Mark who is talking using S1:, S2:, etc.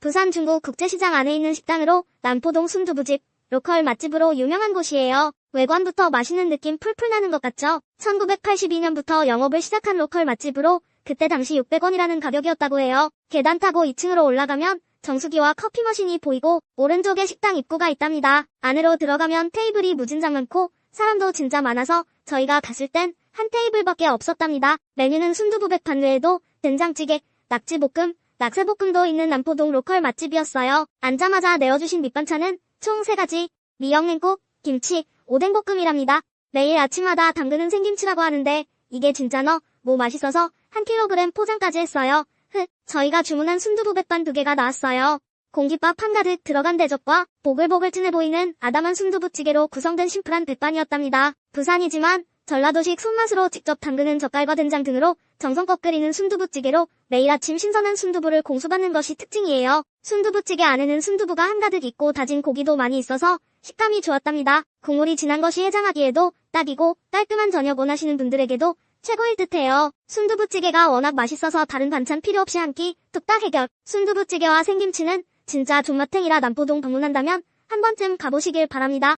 S1: 부산 중구 국제시장 안에 있는 식당으로 남포동 순두부집, 로컬 맛집으로 유명한 곳이에요. 외관부터 맛있는 느낌 풀풀 나는 것 같죠? 1982년부터 영업을 시작한 로컬 맛집으로 그때 당시 600원이라는 가격이었다고 해요. 계단 타고 2층으로 올라가면 정수기와 커피 머신이 보이고 오른쪽에 식당 입구가 있답니다. 안으로 들어가면 테이블이 무진장 많고 사람도 진짜 많아서 저희가 갔을 땐 한 테이블밖에 없었답니다. 메뉴는 순두부백반 외에도 된장찌개, 낙지볶음, 낙새볶음도 있는 남포동 로컬 맛집이었어요. 앉자마자 내어주신 밑반찬은 총 3가지, 미역냉국, 김치, 오뎅볶음이랍니다. 매일 아침마다 담그는 생김치라고 하는데 이게 진짜 너, 뭐 맛있어서 한 킬로그램 포장까지 했어요. 흑, 저희가 주문한 순두부백반 두 개가 나왔어요. 공깃밥 한가득 들어간 대접과 보글보글 진해 보이는 아담한 순두부찌개로 구성된 심플한 백반이었답니다. 부산이지만 전라도식 손맛으로 직접 담그는 젓갈과 된장 등으로 정성껏 끓이는 순두부찌개로 매일 아침 신선한 순두부를 공수받는 것이 특징이에요. 순두부찌개 안에는 순두부가 한가득 있고 다진 고기도 많이 있어서 식감이 좋았답니다. 국물이 진한 것이 해장하기에도 딱이고 깔끔한 저녁 원하시는 분들에게도 최고일 듯해요. 순두부찌개가 워낙 맛있어서 다른 반찬 필요 없이 한 끼 뚝딱 해결. 순두부찌개와 생김치는 진짜 존맛탱이라 남포동 방문한다면 한 번쯤 가보시길 바랍니다.